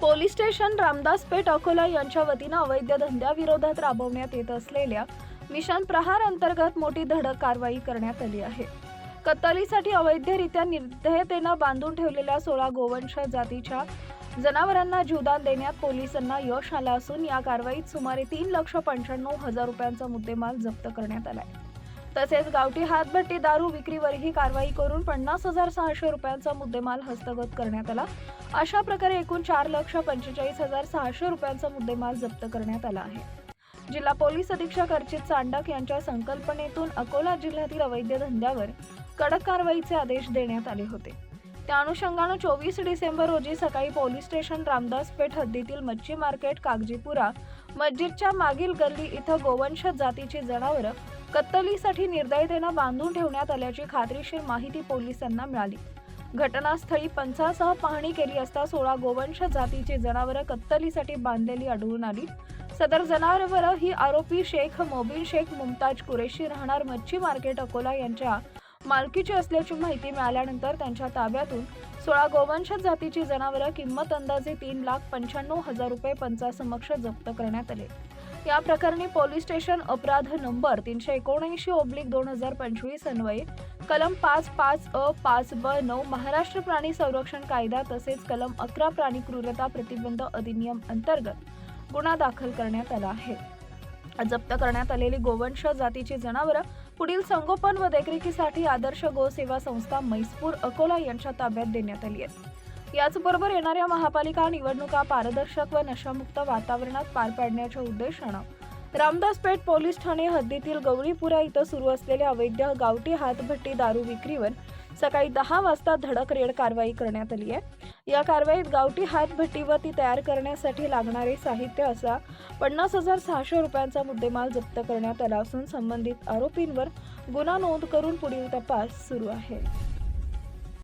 Police station Ramdas Peth Akola यांच्या वतीनं अवैध धंद्याविरोधात राबवण्यात येत असलेल्या मिशन प्रहार अंतर्गत मोठी धडक कारवाई करण्यात आली आहे. कत्तलीसाठी अवैधरित्या निर्दयतेनं बांधून ठेवलेल्या सोळा गोवंश जातीच्या जनावरांना जीवदान देण्यात पोलिसांना यश आलं असून या कारवाईत सुमारे तीन लक्ष पंच्याण्णव हजार रुपयांचा मुद्देमाल जप्त करण्यात आला आहे तसेच गावठी हातभट्टी दारू विक्रीवरही कारवाई करून पन्नास हजार सहाशे रुपयांचा मुद्देमाल हस्तगत करण्यात आला. अशा प्रकारे एकूण चार लक्ष पंचेचाळीस हजार सहाशे रुपयांचा मुद्देमाल जप्त करण्यात आला आहे. जिल्हा पोलीस अधीक्षक अर्चित चांडक यांच्या संकल्पनेतून अकोला जिल्ह्यातील अवैध धंद्यावर कडक कारवाईचे आदेश देण्यात आले होते. त्या अनुषंगानं चोवीस डिसेंबर रोजी सकाळी पोलीस स्टेशन रामदास पेठ हद्दीतील मच्छी मार्केट कागजीपुरा मस्जिदच्या मागील गल्ली इथं गोवंश जातीची जनावरं कत्तलीसाठी निर्दयतेनं बांधून ठेवण्यात आल्याची खात्रीशीर माहिती पोलिसांना मिळाली. घटनास्थळी पंचासह पाहणी केली असता सोळा गोवंश जातीची जनावरं कत्तलीसाठी बांधलेली आढळून आली. सदर जनावरं ही आरोपी शेख मोबिन शेख मुमताज कुरेशी राहणार मच्छी मार्केट अकोला यांच्या मालकीची असल्याची माहिती मिळाल्यानंतर त्यांच्या ताब्यातून सोळा गोवंश जातीची जनावरं किंमत अंदाजे तीन लाख पंच्याण्णव हजार रुपये पंचासमक्ष जप्त करण्यात आले. या प्रकरणी पोलीस स्टेशन अपराध नंबर तीनशे एकोणऐंशी ओब्लिक दोन हजार पंचवीस अन्वये कलम पाच पाच अ पाच ब नऊ महाराष्ट्र प्राणी संरक्षण कायदा तसेच कलम अकरा प्राणी क्रूरता प्रतिबंध अधिनियम अंतर्गत गुन्हा दाखल करण्यात आला आहे. जप्त करण्यात आलेली गोवंश जातीची जनावरं पुढील संगोपन व देखरेखीसाठी आदर्श गोसेवा संस्था मैसपूर अकोला यांच्या ताब्यात देण्यात आली आहेत. याचबरोबर येणाऱ्या महापालिका निवडणुका पारदर्शक व नशामुक्त वातावरणात पार पाडण्याच्या उद्देशानं रामदास पेठ पोलीस ठाणे हद्दीतील गवळीपुरा इथं सुरू असलेल्या अवैध गावठी हातभट्टी दारू विक्रीवर सकाळी दहा वाजता धडक रेड कारवाई करण्यात आली आहे. या कारवाईत गावठी हातभट्टी व ती तयार करण्यासाठी लागणारे साहित्य असा पन्नास हजार सहाशे रुपयांचा मुद्देमाल जप्त करण्यात आला असून संबंधित आरोपींवर गुन्हा नोंद करून पुढील तपास सुरू आहे.